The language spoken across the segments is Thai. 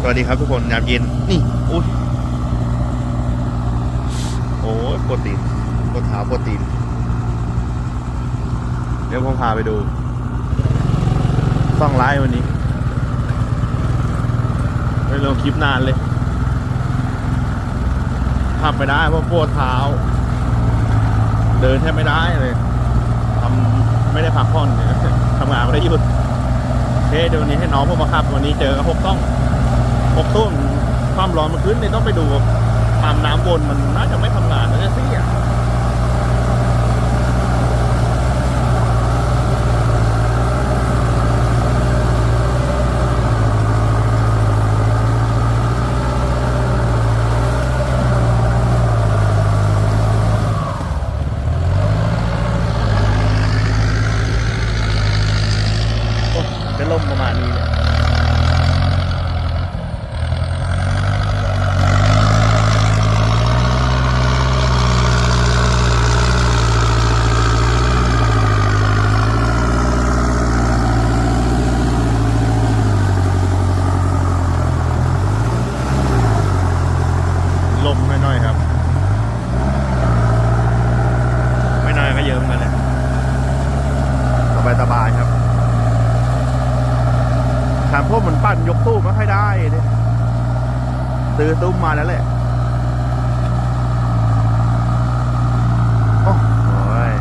สวัสดีครับทุกคนยามเย็น นี่อุ้ยโอ้ยปวดตีนปวดเท้าปวดตีน เดี๋ยวผมพาไปดูซ่องไลฟ์วันนี้ไม่ลงคลิปนานเลยขับไปได้เพราะปวดเท้า เดินแทบไม่ได้เลยทำไม่ได้พักผ่อนเนี่ยทำงานไม่ได้หยุดโอเคเดี๋ยววันนี้ให้น้องผมมาขับ วันนี้เจอกับพกต้อง พกต้นความร้อนมันขึ้นเนี่ยต้องไปดูความน้ำวนมันน่าจะไม่ทำงานนะเนี่ยสิอะโอ้จะลมประมาณนี้เลยลมน้อยๆครับ ไม่น้อยก็เยอะเหมือนกันเลย สบายครับถามพวกมันปั่นยกตู้ไม่ค่อยได้เนี่ยซื้อตุ้มมาแล้วแหละโอ้โอ้ย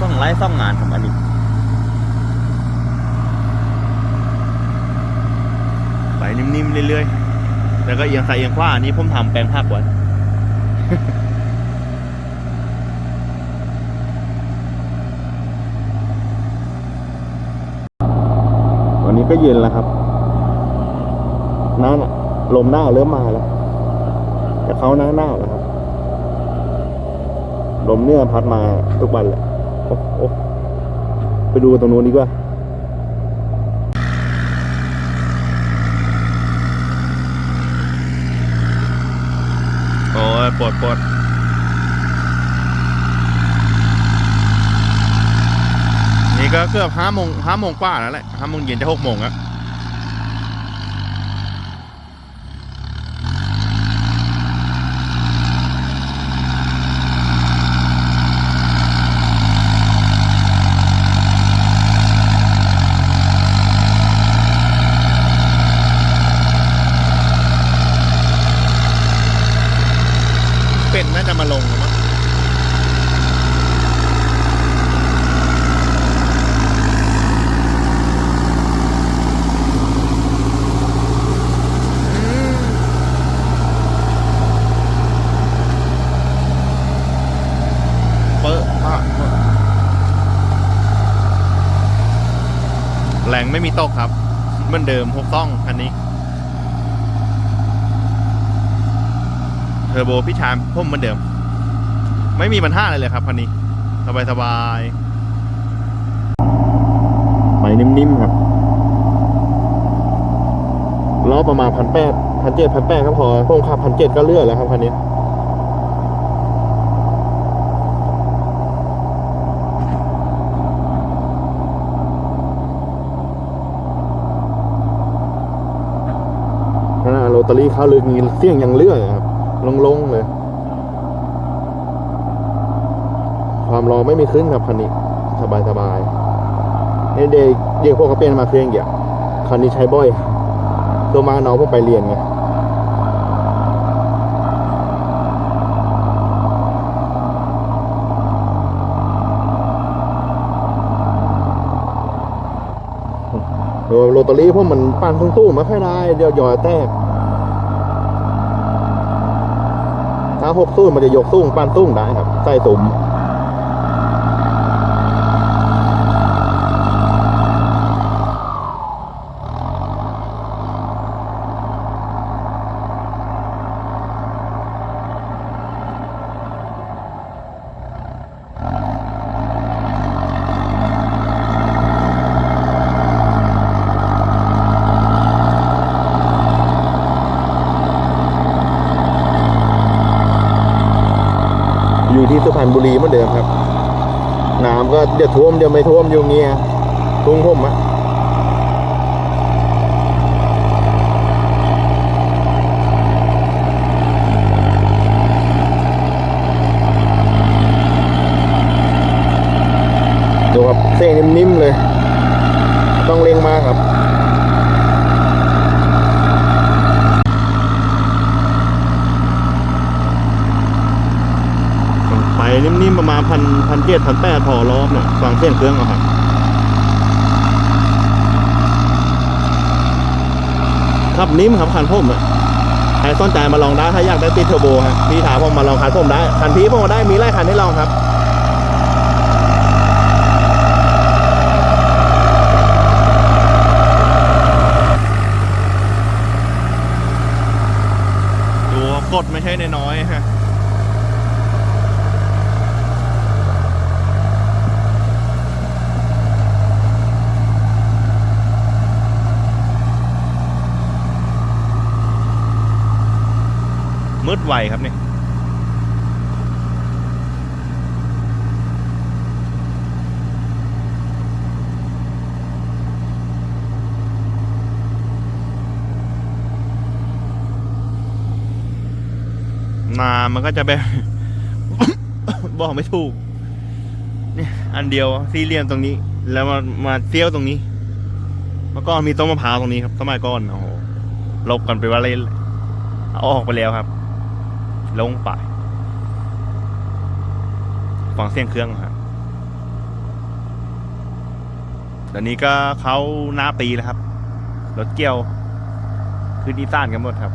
ซ่องไลฟ์ซ่องงานครับอันนี้ ไปนิ่มๆเรื่อยๆ แล้วก็เอียงซ้ายเอียงขวาอันนี้ผมทำแปลงภาคไว้วันนี้ก็เย็นแล้วครับน้าลมหน้าเริ่มมาแล้วจะเข้าหน้าหน้าแล้วครับ ลมเนี่ยพัดมาทุกวันแหละโอ้โอ้ไปดูตรงนู้นดีกว่า โอ้ย ปวดปวดนี่ก็เกือบห้าโมงห้าโมงกว่าแล้วแหละห้าโมงเย็นจะหกโมงอะเป็ดน่าจะมาลงมั้งอืมเปิดมากแรงไม่มีตกครับเหมือนเดิมหกต้องคันนี้ เทอร์โบพี่ชามพุ่มเหมือนเดิม ไม่มีปัญหาอะไรเลยครับคันนี้ สบายสบายไปนิ่มๆครับล้อประมาณพันแปดพันเจ็ดพันแปดก็พอพวกขับพันเจ็ดก็เลื่อยแล้วครับคันนี้ขณะโรตารี่เข้าลึกงี้เสี่ยงยังเลื่อยอะครับ ลงๆเลย ความร้อนไม่มีขึ้นครับคันนี้ สบายสบายๆนี่เด็กเด็กพวกเขาเปลี่ยนมาเครื่องเดียวคันนี้ใช้บ่อยตัวมาน้องพวกไปเรียนไงโรตารี่พวกมันปั่นสู้ๆไม่ค่อยได้ เดี๋ยวยอยแตก ถ้าหกสู้มันจะยกสู้ปั้นสู้ได้ครับใส่ตุ่ม สุพรรณบุรีเหมือนเดิมครับน้ำก็เดี๋ยวท่วมเดี๋ยวไม่ท่วมอยู่เงี้ยทุ่งผมอะดูครับเส้นนิ่มๆเลย ต้องเร่งมากครับ ไป นิ่มๆประมาณพันพันเจ็ดพันแปดพอรอบเนี่ยฟังเสียงเครื่องเอาครับขับนิ่มครับคันผมอะใครสนใจมาลองได้ถ้าอยากได้ติดเทอร์โบฮะพี่ถามผมมาลองคันผมได้คันพี่ผมได้มีไล่คันให้ลองครับดูว่ากดไม่ใช่น้อย ๆฮะมืดไวครับนี่นามันก็จะแบบ บอกไม่ถูก เนี่ย อันเดียวสี่เหลี่ยมตรงนี้ แล้วมามาเที่ยวตรงนี้ เมื่อก่อนมีต้นมะพร้าวตรงนี้ครับสมัยก่อนโอ้โหลบกันไปว่าเล่นเอาออกไปแล้วครับ ลงไป ฟังเสียงเครื่องครับเดี๋ยวนี้ก็เขาหน้าปีแล้วครับ รถเกี่ยวคือดีซานกันหมดครับ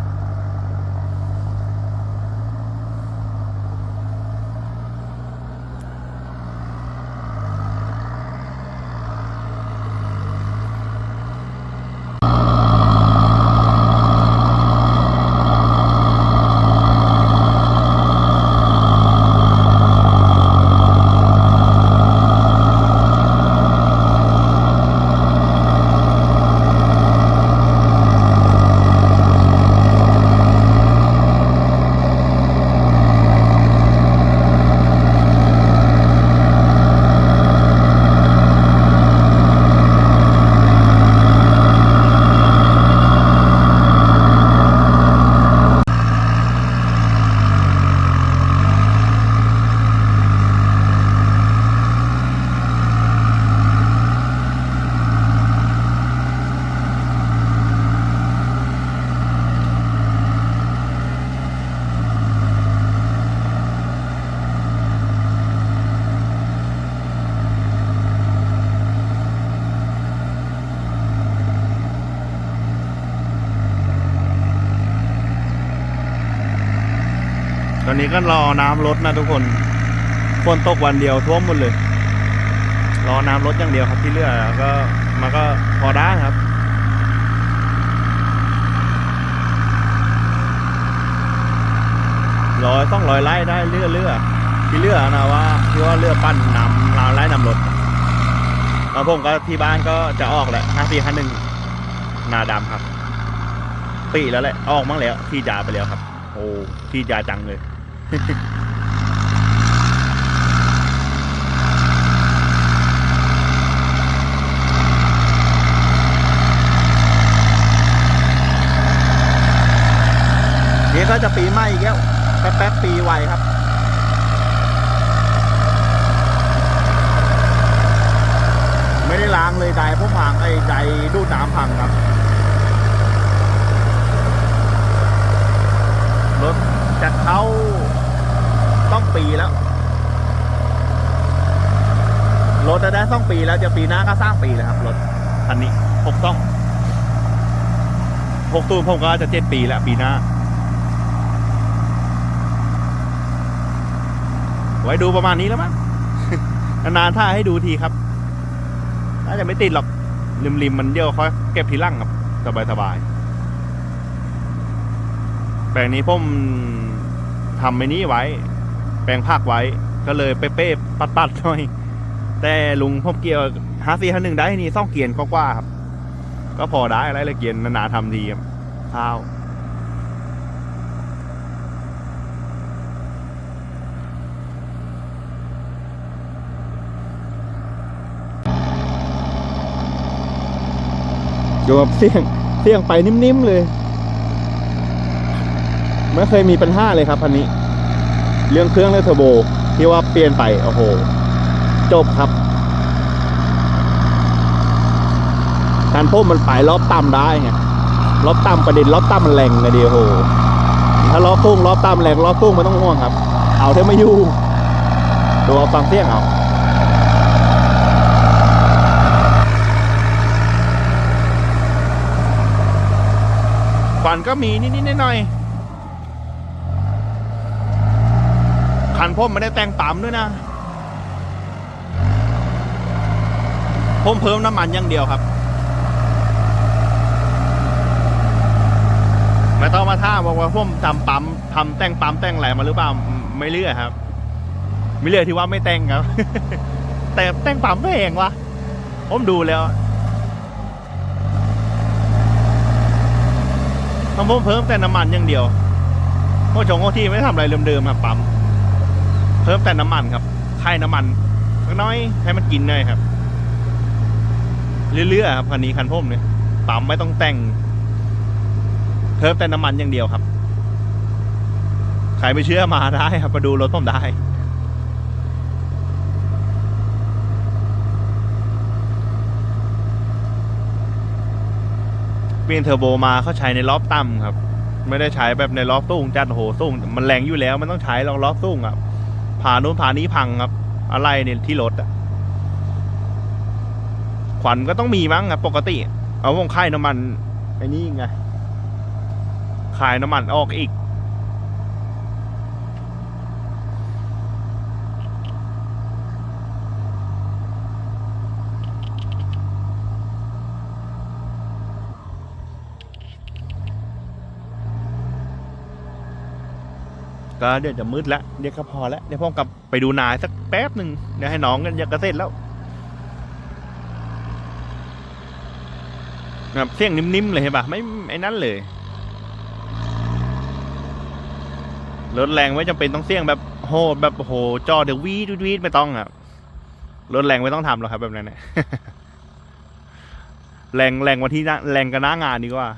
ตอนนี้ก็รอน้ำลดนะทุกคนฝนตกวันเดียวท่วมหมดเลย รอน้ำลดอย่างเดียวครับที่เหลือก็มันก็พอได้ครับร้อยต้องร้อยไร่ได้เลือเลือที่เลือนะว่าที่ว่าเลือปั้นน้ำลาวไร่นำรถแล้วผมก็ที่บ้านก็จะออกแหละห้าสี่ห้าหนึ่งนาดำครับ ปีแล้วแหละออกมั้งแล้วที่ยาไปแล้วครับ โอ้ที่ยาจังเลย เดี๋ยวก็จะปีใหม่อีกแล้วแป๊บๆปีไวครับไม่ได้ล้างเลยไดพวกพังไอ้ไดดูดน้ำพังครับ รถจะเข้าต้อง ปีแล้ว รถจะได้ต้องปีแล้วจะปีหน้าก็สร้างปีแล้วครับรถคันนี้หกต้องหกตู้ผมก็จะเจ็ดปีแล้วปีหน้า ไว้ดูประมาณนี้แล้วมั้งนานๆถ้าให้ดูทีครับน่าจะไม่ติดหรอกริมๆมันเดียวค่อยเก็บทีหลังครับ สบายๆแปลงนี้ผมทำไอ้นี้ไว้ แปลงภาคไว้ ก็เลยเป๊ะๆปัดๆหน่อย แต่ลุงพบเกียร์หาซีคันหนึ่งได้นี่ซ่องเกียร์ก็กว้าครับ ก็พอได้อะไรละเกียร์นานาทำดีครับข้าวดูแบบเสี่ยงเสี่ยงไปนิ่มๆเลย ไม่เคยมีปัญหาเลยครับคันนี้ เรื่องเครื่องเรื่องเทอร์โบที่ว่าเปลี่ยนไปโอ้โห จบครับการพ่มมันไปรอบต่ำได้ไงรอบต่ำประเด็นรอบต่ำมันแรงไงเดียวโหถ้ารอบตุ้งรอบต่ำแรงรอบตุ้งไม่ต้องห่วงครับ เอาเท่ไม่ยู่ดูเอาฟังเสียงเอาควันก็มีนิดๆหน่อยๆันพ่มไม่ได้แต่งปั๊มด้วยนะพ่มเพิ่มน้ำมันอย่างเดียวครับ ไม่ต้องมาท่าบอกว่าพ่มทำปั๊มทำแต่งปั๊มแต่งอะไรมาหรือเปล่าไม่เลือกครับ ไม่เลือกที่ว่าไม่แต่งครับ แต่แต่งปั๊มแพงวะผมดูแล้วทำพ่มเพิ่มแต่น้ำมันอย่างเดียวโอ้ชงโอ้ที่ไม่ทำอะไรเดิมๆครับปั๊ม เพิ่มแต่น้ำมันครับค่ายน้ำมันสักน้อยให้มันกินหน่อยครับ เรื่อยๆครับคันนี้คันพ่มเนี่ยปั๊มไม่ต้องแต่ง เพิ่มแต่น้ำมันอย่างเดียวครับ ใครไม่เชื่อมาได้ครับมาดูรถผมได้เปลี่ยนเทอร์โบมาเขาใช้ในรอบต่ำครับ ไม่ได้ใช้แบบในรอบสูงจัดโหสูงมันแรงอยู่แล้ว มันต้องใช้รองรอบสูงครับ ผ่านู้นผ่านี้พังครับ อะไรเนี่ยที่รถอะขวัญก็ต้องมีมั้งครับปกติ เอาวงค่ายน้ำมันไอ้นี่ไงขายน้ำมันออกอีก ก็เดี๋ยวจะมืดแล้วเดี๋ยวก็พอแล้วเดี๋ยวพ่อกลับไปดูนายสักแป๊บหนึ่งเดี๋ยวให้น้องกันอยากเกษตรแล้วแบบเสียงนิ่มๆเลยเห็นปะไม่ไอ้นั้นเลยรถแรงไม่จำเป็นต้องเสี่ยงแบบโหดแบบโหจอเดี๋ยววีดวีดไม่ต้องครับรถแรงไม่ต้องทำหรอกครับแบบนั้นเนี่ยแรงแรงวันที่แรงกันหน้างานดีกว่า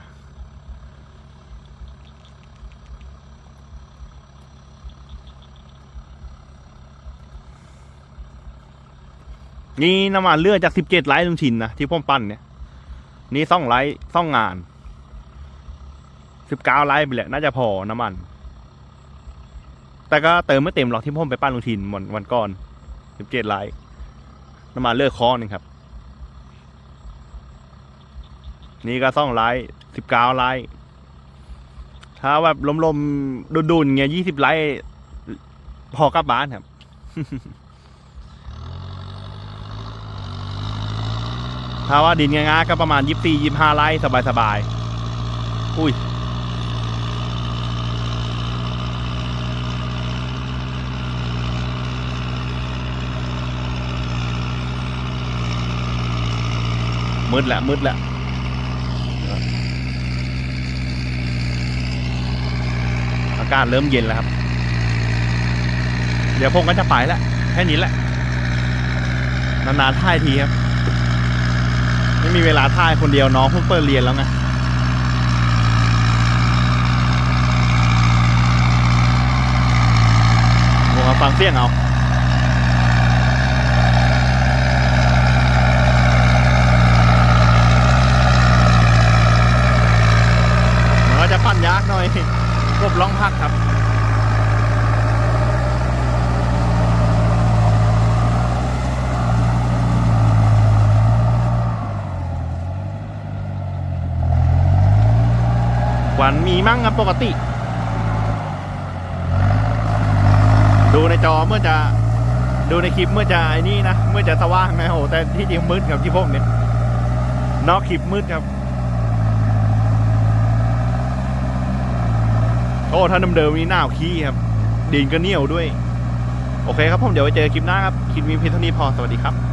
นี่น้ำมันเลือดจากสิบเจ็ดไลท์ลุงชินนะที่พ่อมปั้นเนี่ย นี่ซ่องไลท์ซ่องงานสิบเก้าไลท์ไปแหละน่าจะพอน้ำมัน แต่ก็เติมไม่เต็มหรอกที่พ่อมไปปั้นลุงชินวันวันก่อนสิบเจ็ดไลท์น้ำมันเลือดคอหนึงครับ นี่ก็ซ่องไลท์สิบเก้าไลท์ถ้าแบบลมๆดุนๆเงี้ยยี่สิบไลท์พอกลับบ้านครับ ถ้าว่าดินง่ายๆก็ประมาณยี่สี่ยี่ห้าไร่สบายๆ อุ้ย มืดแล้วมืดแล้วอากาศเริ่มเย็นแล้วครับ เดี๋ยวผมก็จะไปแล้ว แค่นี้แหละ นานๆท่ายทีครับ ไม่มีเวลาท่ายคนเดียวน้องเพิ่งเปิดเรียนแล้วไงผมาฟังเสียงเอามันจะปั้นยากหน่อยกบล่องพักครับ วานมีมั่งครับปกติ ดูในจอเมื่อจะดูในคลิปเมื่อจะไอ้นี่นะเมื่อจะสว่างนะโอ้แต่ที่จริงมืดครับที่พวกเนี่ยนอกคลิปมืดครับโอ้ถ้าเดิมๆนี่หน้าขี้ครับดินก็เหนียวด้วย โอเคครับผมเดี๋ยวไปเจอคลิปหน้าครับ คลิปนี้เพียงเท่านี้พอสวัสดีครับ